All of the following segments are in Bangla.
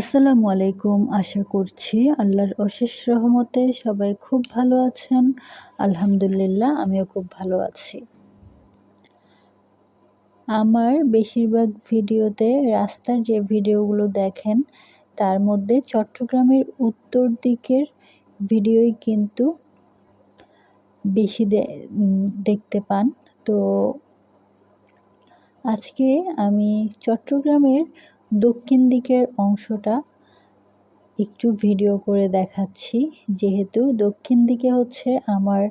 আসসালামু আলাইকুম। আশা করছি আল্লাহর অশেষ রহমতে সবাই খুব ভালো আছেন। আলহামদুলিল্লাহ, আমিও খুব ভালো আছি। আমার বেশিরভাগ ভিডিওতে রাস্তার যে ভিডিওগুলো দেখেন, তার মধ্যে চট্টগ্রামের উত্তর দিকের ভিডিওই কিন্তু বেশি দেখতে পান। তো আজকে আমি চট্টগ্রামের দক্ষিণ দিকের অংশটা একটু ভিডিও করে দেখাচ্ছি। যেহেতু দক্ষিণ দিকে হচ্ছে আমার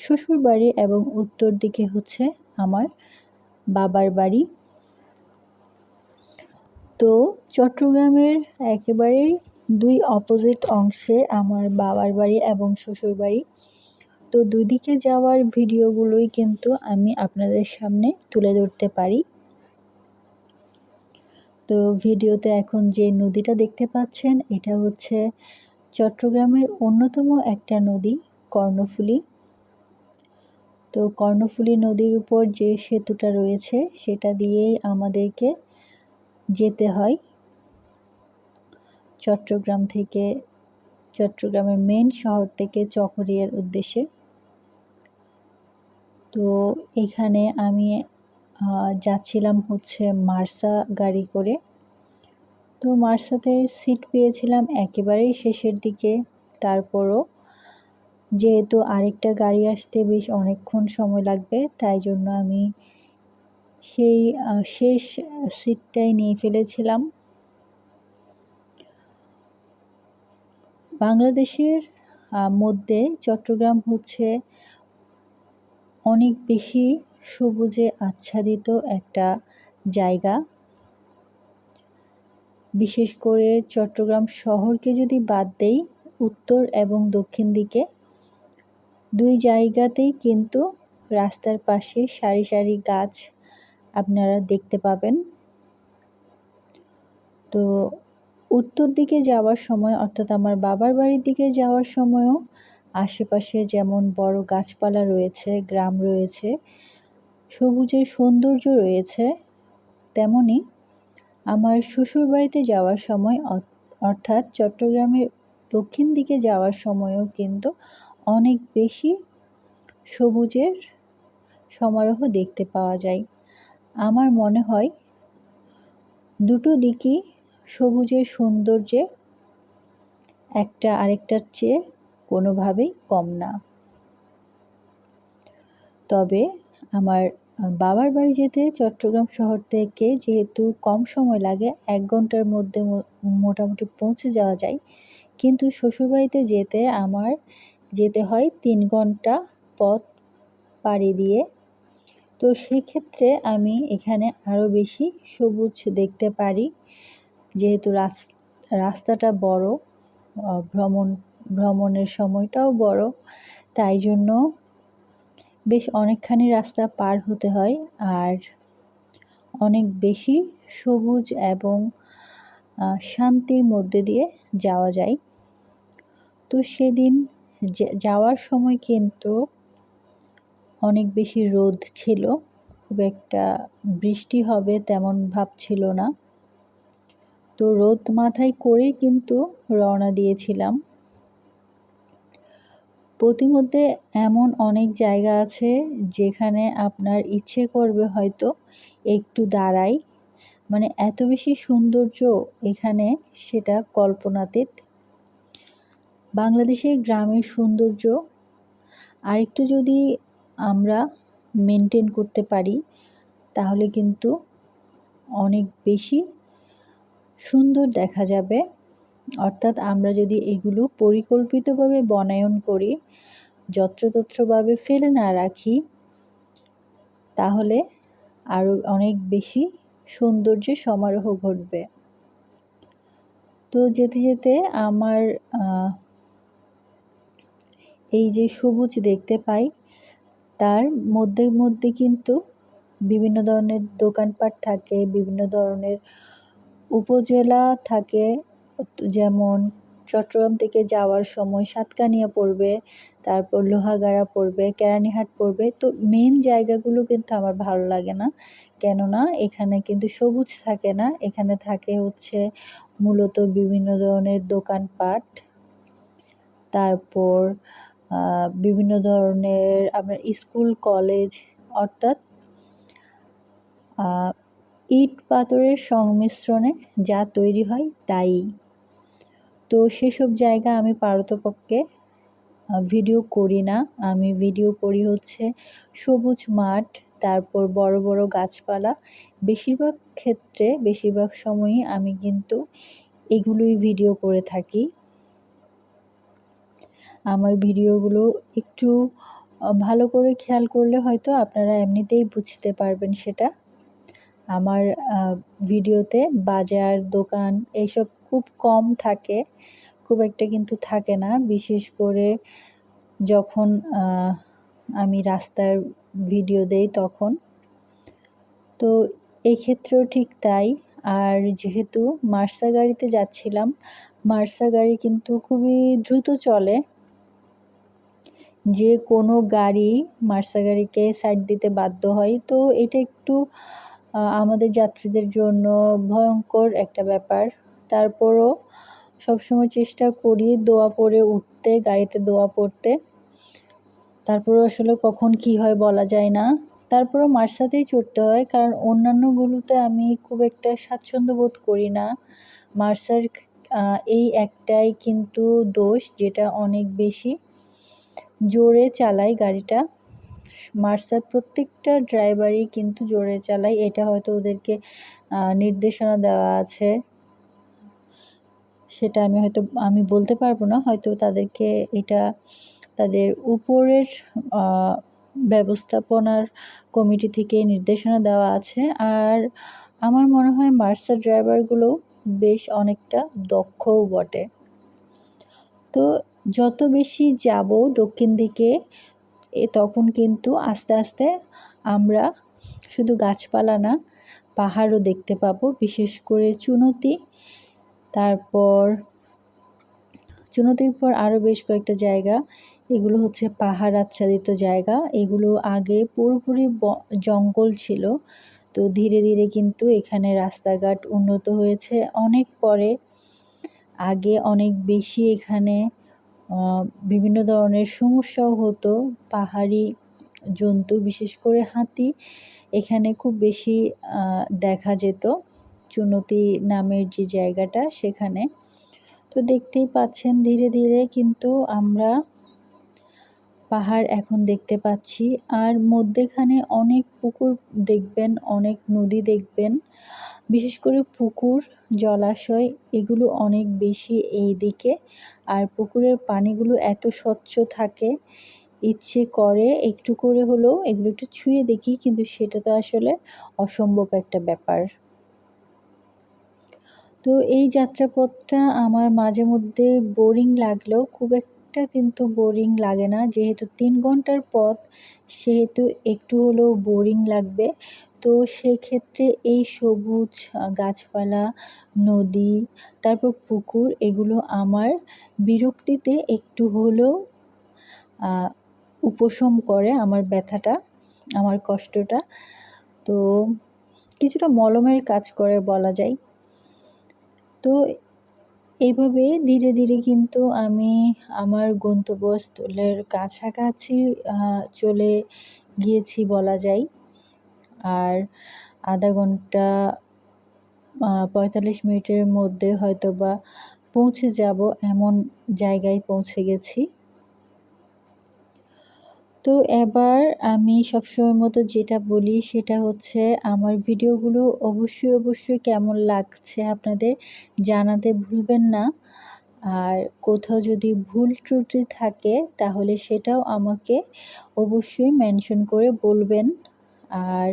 শ্বশুর বাড়ি এবং উত্তর দিকে হচ্ছে আমার বাবার বাড়ি। তো চট্টগ্রামের একেবারেই দুই অপোজিট অংশে আমার বাবার বাড়ি এবং শ্বশুর বাড়ি তো দুদিকে যাওয়ার ভিডিওগুলোই কিন্তু আমি আপনাদের সামনে তুলে ধরতে পারি। তো ভিডিওতে এখন যে নদীটা দেখতে পাচ্ছেন, এটা হচ্ছে চট্টগ্রামের অন্যতম একটা নদী, কর্ণফুলী। তো কর্ণফুলী নদীর উপর যে সেতুটা রয়েছে, সেটা দিয়েই আমাদেরকে যেতে হয়। চট্টগ্রাম থেকে, চট্টগ্রামের মেন শহর থেকে চকরিয়ার উদ্দেশ্যে। তো এখানে আমি যাচ্ছিলাম হচ্ছে মার্সা গাড়ি করে। তো মার্সাতে সিট পেয়েছিলাম একেবারেই শেষের দিকে। তারপরও যেহেতু আরেকটা গাড়ি আসতে বেশ অনেকক্ষণ সময় লাগবে, তাই জন্য আমি সেই শেষ সিটটাই নিয়ে ফেলেছিলাম। বাংলাদেশের মধ্যে চট্টগ্রাম হচ্ছে অনেক বেশি সবুজে আচ্ছাদিত একটা জায়গা। বিশেষ করে চট্টগ্রাম শহরকে যদি বাদ দেই, উত্তর এবং দক্ষিণ দিকে, দুই জায়গাতেই কিন্তু রাস্তার পাশে সারি সারি গাছ আপনারা দেখতে পাবেন। তো উত্তর দিকে যাওয়ার সময়, অর্থাৎ আমার বাবার বাড়ির দিকে যাওয়ার সময়ও, আশেপাশে যেমন বড় গাছপালা রয়েছে, গ্রাম রয়েছে সবুজের সৌন্দর্য রয়েছে, তেমনি আমার শ্বশুর বাড়িতে যাওয়ার সময় অর্থাৎ চট্টগ্রামের দক্ষিণ দিকে যাওয়ার সময়ও কিন্তু অনেক বেশি সবুজের সমারোহ দেখতে পাওয়া যায়। আমার মনে হয় দুটো দিকই সবুজের সৌন্দর্যে একটা আরেকটার চেয়ে কোনোভাবেই কম না। তবে আমার বাবার বাড়ি যেতে চট্টগ্রাম শহর থেকে যেহেতু কম সময় লাগে, এক ঘণ্টার মধ্যে মোটামুটি পৌঁছে যাওয়া যায়। কিন্তু শ্বশুরবাড়িতে যেতে আমার, যেতে হয় তিন ঘণ্টা পথ পাড়ি দিয়ে। তো সেক্ষেত্রে আমি এখানে আরও বেশি সবুজ দেখতে পারি, যেহেতু রাস্তাটা বড় ভ্রমণ, ভ্রমণের সময়টাও বড়, তাই জন্য বেশ অনেকখানি রাস্তা পার হতে হয় আর অনেক বেশি সবুজ এবং শান্তির মধ্যে দিয়ে যাওয়া যায়। তো সেদিন যাওয়ার সময় কিন্তু অনেক বেশি রোদ ছিল। খুব একটা বৃষ্টি হবে তেমন ভাব ছিল না। তো রোদ মাথায় করেই কিন্তু রওনা দিয়েছিলাম। প্রতিমধ্যে এমন অনেক জায়গা আছে যেখানে আপনার ইচ্ছে করবে হয়তো একটু দাঁড়াই। মানে এত বেশি সৌন্দর্য এখানে সেটা কল্পনাতীত বাংলাদেশের গ্রামের সৌন্দর্য আরেকটু যদি আমরা মেনটেন করতে পারি, তাহলে কিন্তু অনেক বেশি সুন্দর দেখা যাবে। অর্থাৎ আমরা যদি এগুলো পরিকল্পিতভাবে বনায়ন করি, যত্রতত্রভাবে ফেলে না রাখি, তাহলে আরও অনেক বেশি সৌন্দর্যের সমারোহ ঘটবে। তো যেতে যেতে আমার এই যে সবুজ দেখতে পাই, তার মধ্যে মধ্যে কিন্তু বিভিন্ন ধরনের দোকানপাট থাকে, বিভিন্ন ধরনের উপজেলা থাকে যেমন চট্টগ্রাম থেকে যাওয়ার সময় সাতকানিয়া পড়বে, তারপর লোহাগাড়া পড়বে, কেরানীহাট পড়বে। তো মেন জায়গাগুলো কিন্তু আমার ভালো লাগে না। কেননা এখানে কিন্তু সবুজ থাকে না। এখানে থাকে হচ্ছে মূলত বিভিন্ন ধরনের দোকানপাট। তারপর বিভিন্ন ধরনের আপনার স্কুল, কলেজ, অর্থাৎ ইট পাথরের সংমিশ্রণে যা তৈরি হয় তাই। তো সেসব জায়গা আমি পারতপক্ষে ভিডিও করি না। আমি ভিডিও করি হচ্ছে সবুজ মাঠ, তারপর বড় বড় গাছপালা। বেশিরভাগ ক্ষেত্রে, বেশিরভাগ সময়ই আমি কিন্তু এগুলোই ভিডিও করে থাকি। আমার ভিডিওগুলো একটু ভালো করে খেয়াল করলে হয়তো আপনারা এমনিতেই বুঝতে পারবেন সেটা। আমার ভিডিওতে বাজার, দোকান, এইসব খুব কম থাকে, খুব একটা কিন্তু থাকে না। বিশেষ করে যখন আমি রাস্তার ভিডিও দেই তখন। তো এই ক্ষেত্রেও ঠিক তাই। আর যেহেতু মার্সা গাড়িতে যাচ্ছিলাম, মার্সা গাড়ি কিন্তু খুবই দ্রুত চলে। যে কোনো গাড়ি মার্সা গাড়িকে সাইড দিতে বাধ্য হয়। তো এটা একটু আমাদের যাত্রীদের জন্য ভয়ঙ্কর একটা ব্যাপার। তারপরও সবসময় চেষ্টা করি দোয়া পরে উঠতে, গাড়িতে দোয়া পড়তে। তারপরও আসলে কখন কি হয় বলা যায় না। তারপরও মার্সাতেই চড়তে হয়, কারণ অন্যান্যগুলোতে আমি খুব একটা স্বাচ্ছন্দ্য বোধ করি না। মার্সার এই একটাই কিন্তু দোষ, যেটা অনেক বেশি জোরে চালায় গাড়িটা। মার্সার প্রত্যেকটা ড্রাইভারই কিন্তু জোরে চালায়, এটা হয়তো ওদেরকে নির্দেশনা দেওয়া আছে। সেটা আমি হয়তো, আমি বলতে পারব না। হয়তো তাদেরকে এটা তাদের উপরের ব্যবস্থাপনার কমিটি থেকে নির্দেশনা দেওয়া আছে। আর আমার মনে হয় মার্সার ড্রাইভারগুলো বেশ অনেকটা দক্ষও বটে। তো যত বেশি যাব দক্ষিণ দিকে, এ তখন কিন্তু আস্তে আস্তে আমরা শুধু গাছপালা না, পাহাড়ও দেখতে পাবো। বিশেষ করে চুনতি তারপর চুনতির পর আরও বেশ কয়েকটা জায়গা। এগুলো হচ্ছে পাহাড় আচ্ছাদিত জায়গা। এগুলো আগে পুরোপুরি জঙ্গল ছিল। তো ধীরে ধীরে কিন্তু এখানে রাস্তাঘাট উন্নত হয়েছে। অনেক পরে আগে অনেক বেশি এখানে বিভিন্ন ধরনের সমস্যাও হতো। পাহাড়ি জন্তু, বিশেষ করে হাতি, এখানে খুব বেশি দেখা যেত। চুনতি নামের যে জায়গাটা সেখানে। তো দেখতেই পাচ্ছেন ধীরে ধীরে কিন্তু আমরা পাহাড় এখন দেখতে পাচ্ছি। আর মধ্যেখানে অনেক পুকুর দেখবেন, অনেক নদী দেখবেন। বিশেষ করে পুকুর, জলাশয় এগুলো অনেক বেশি এই দিকে। আর পুকুরের পানিগুলো এত স্বচ্ছ থাকে, ইচ্ছে করে একটু করে হলেও এগুলো একটু ছুঁয়ে দেখি, কিন্তু সেটা তো আসলে অসম্ভব একটা ব্যাপার। তো এই যাত্রাপথটা আমার মাঝে মধ্যে বোরিং লাগলেও খুব একটা কিন্তু বোরিং লাগে না। যেহেতু তিন ঘণ্টার পথ, সেহেতু একটু হলেও বোরিং লাগবে। তো সেক্ষেত্রে এই সবুজ গাছপালা, নদী, তারপর পুকুর, এগুলো আমার বিরক্তিতে একটু হলেও উপশম করে আমার ব্যথাটা, আমার কষ্টটা। তো কিছুটা মলমের কাজ করে বলা যায়। তো এইভাবে ধীরে ধীরে কিন্তু আমি আমার গন্তব্যস্থলের কাছাকাছি চলে গিয়েছি বলা যায়। আর আধা ঘণ্টা পঁয়তাল্লিশ মিনিটের মধ্যে হয়তো বা পৌঁছে যাব এমন জায়গায় পৌঁছে গেছি। তো এবার আমি সবসময় মতো যেটা বলি সেটা হচ্ছে আমার ভিডিওগুলো অবশ্যই অবশ্যই কেমন লাগছে আপনাদের জানাতে ভুলবেন না। আর কোথাও যদি ভুল ত্রুটি থাকে তাহলে সেটাও আমাকে অবশ্যই মেনশন করে বলবেন। আর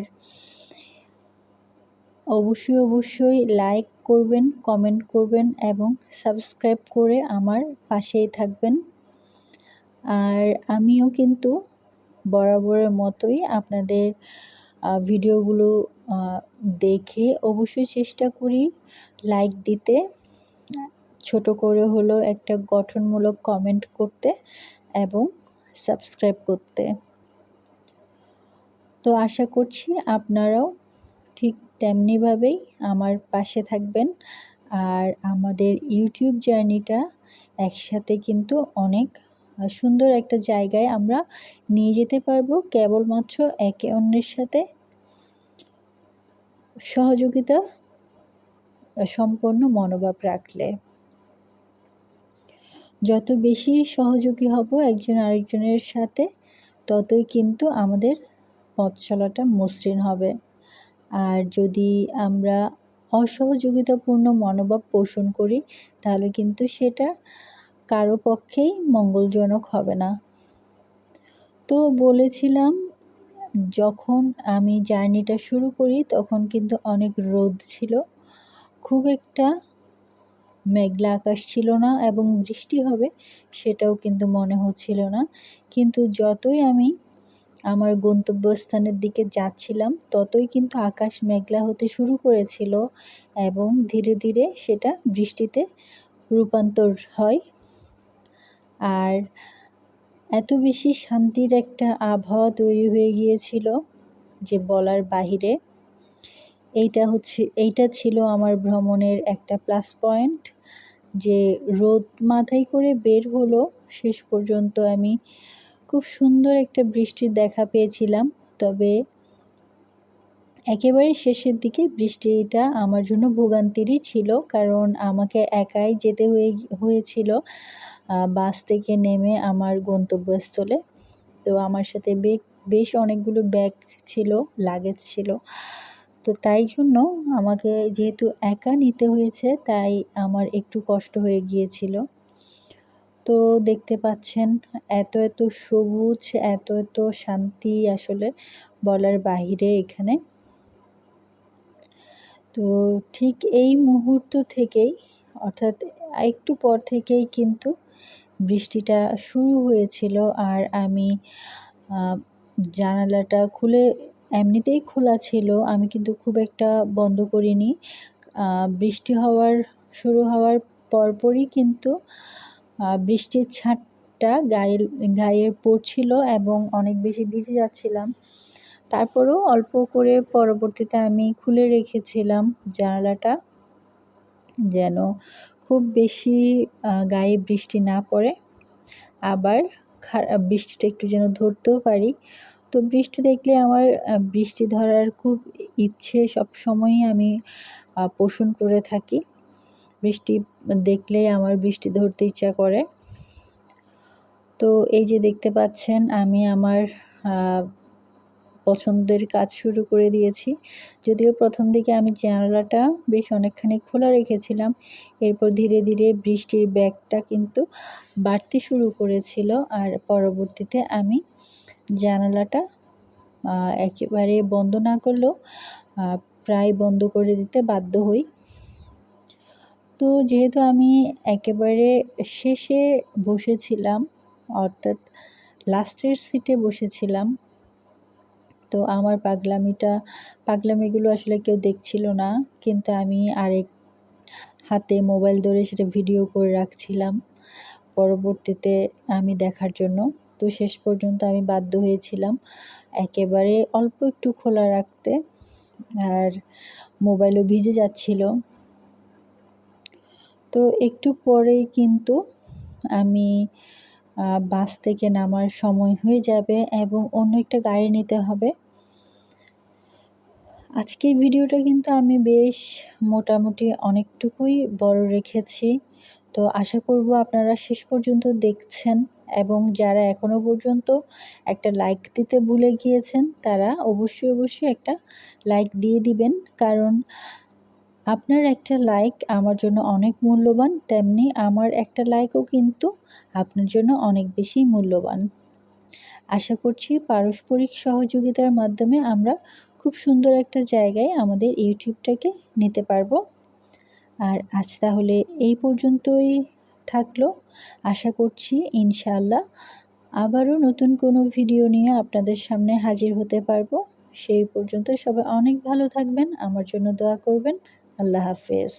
অবশ্যই অবশ্যই লাইক করবেন কমেন্ট করবেন এবং সাবস্ক্রাইব করে আমার পাশেই থাকবেন। আর আমিও কিন্তু বরাবরের মতোই আপনাদের ভিডিওগুলো দেখে অবশ্যই চেষ্টা করি লাইক দিতে। ছোট করে হলো একটা গঠনমূলক কমেন্ট করতে এবং সাবস্ক্রাইব করতে। তো আশা করছি আপনারাও ঠিক তেমনিভাবেই আমার পাশে থাকবেন। আর আমাদের ইউটিউব জার্নিটা একসাথে কিন্তু অনেক সুন্দর একটা জায়গায় আমরা নিয়ে যেতে পারব কেবলমাত্র একে অন্যের সাথে সহযোগিতা, সম্পন্ন মনোভাব রাখলে। যত বেশি সহযোগী হব একজন আরেকজনের সাথে, ততই কিন্তু আমাদের পথ চলাটা মসৃণ হবে। আর যদি আমরা অসহযোগিতাপূর্ণ মনোভাব পোষণ করি, তাহলে কিন্তু সেটা কারও পক্ষেই মঙ্গলজনক হবে না। তো বলেছিলাম, যখন আমি জার্নিটা শুরু করি, তখন কিন্তু অনেক রোদ ছিল। খুব একটা মেঘলা আকাশ ছিল না এবং বৃষ্টি হবে সেটাও কিন্তু মনে হচ্ছিল না। কিন্তু যতই আমি আমার গন্তব্যস্থানের দিকে যাচ্ছিলাম, ততই কিন্তু আকাশ মেঘলা হতে শুরু করেছিল এবং ধীরে ধীরে সেটা বৃষ্টিতে রূপান্তর হয়। আর এত বেশি শান্তির একটা আবহাওয়া তৈরি হয়ে গিয়েছিল যে বলার বাহিরে, এইটা হচ্ছে, এইটা ছিল আমার ভ্রমণের একটা প্লাস পয়েন্ট যে রোদ মাথায় করে বের হলো, শেষ পর্যন্ত আমি খুব সুন্দর একটা বৃষ্টির দেখা পেয়েছিলাম। তবে একেবারে শেষের দিকে বৃষ্টিটা আমার জন্য ভোগান্তিরই ছিল, কারণ আমাকে একাই যেতে হয়ে, হয়েছিল বাস থেকে নেমে আমার গন্তব্যস্থলে। তো আমার সাথে বেশ অনেকগুলো ব্যাগ ছিল, লাগেজ ছিল। তো তাই জন্য আমাকে যেহেতু একা নিতে হয়েছে, তাই আমার একটু কষ্ট হয়ে গিয়েছিল। তো দেখতে পাচ্ছেন, এত এত সবুজ, এত এত শান্তি আসলে বলার বাহিরে এখানে। তো ঠিক এই মুহূর্ত থেকেই, অর্থাৎ একটু পর থেকেই কিন্তু বৃষ্টিটা শুরু হয়েছিল আর আমি জানালাটা খুলে এমনিতেই খোলা ছিল। আমি কিন্তু খুব একটা বন্ধ করিনি। বৃষ্টি হওয়ার, শুরু হওয়ার পরপরই কিন্তু বৃষ্টির ছাঁটটা গায়ে গায়ে পড়ছিল এবং অনেক বেশি ভিজে যাচ্ছিলাম। তারপরেও অল্প করে পরবর্তীতে আমি খুলে রেখেছিলাম জানালাটা, যেন খুব বেশি গায়ে বৃষ্টি না পড়ে। আবার বৃষ্টিটা একটু যেন ধরতেও পারি। তো বৃষ্টি দেখলে আমার বৃষ্টি ধরার খুব ইচ্ছে সব সময়ই আমি পোষণ করে থাকি। বৃষ্টি দেখলেই আমার বৃষ্টি ধরতে ইচ্ছা করে। তো এই যে দেখতে পাচ্ছেন, আমি আমার পছন্দের কাজ শুরু করে দিয়েছি। যদিও প্রথম দিকে আমি জানালাটা বেশ অনেকখানি খোলা রেখেছিলাম। এরপর ধীরে ধীরে বৃষ্টির ব্যাগটা কিন্তু বাড়তে শুরু করেছিল আর পরবর্তীতে আমি জানালাটা একেবারে বন্ধ না করলেও প্রায় বন্ধ করে দিতে বাধ্য হই। তো যেহেতু আমি একেবারে শেষে বসেছিলাম, অর্থাৎ লাস্টের সিটে বসেছিলাম তো আমার পাগলামিটা, পাগলামিগুলো আসলে কেউ দেখছিল না। কিন্তু আমি আরেক হাতে মোবাইল ধরে সেটা ভিডিও করে রাখছিলাম পরবর্তীতে আমি দেখার জন্য। তো শেষ পর্যন্ত আমি বাধ্য হয়েছিলাম একেবারে অল্প একটু খোলা রাখতে আর মোবাইলও ভিজে যাচ্ছিল। তো একটু পরেই কিন্তু আমি বাস থেকে নামার সময় হয়ে যাবে এবং অন্য একটা গাড়ি নিতে হবে। আজকের ভিডিওটা কিন্তু আমি বেশ মোটামুটি অনেকটুকুই বড় রেখেছি। তো আশা করব আপনারা শেষ পর্যন্ত দেখছেন এবং যারা এখনও পর্যন্ত একটা লাইক দিতে ভুলে গিয়েছেন, তারা অবশ্যই অবশ্যই একটা লাইক দিয়ে দিবেন। কারণ আপনার একটা লাইক আমার জন্য অনেক মূল্যবান, তেমনি আমার একটা লাইকও কিন্তু আপনার জন্য অনেক বেশি মূল্যবান। আশা করছি পারস্পরিক সহযোগিতার মাধ্যমে আমরা খুব সুন্দর একটা জায়গায় আমাদের ইউটিউবটাকে নিতে পারব। আর আজ তাহলে এই পর্যন্তই থাকল। আশা করছি ইনশাল্লাহ আবারও নতুন কোনো ভিডিও নিয়ে আপনাদের সামনে হাজির হতে পারব। সেই পর্যন্ত সবাই অনেক ভালো থাকবেন। আমার জন্য দোয়া করবেন। আল্লাহ হাফেজ।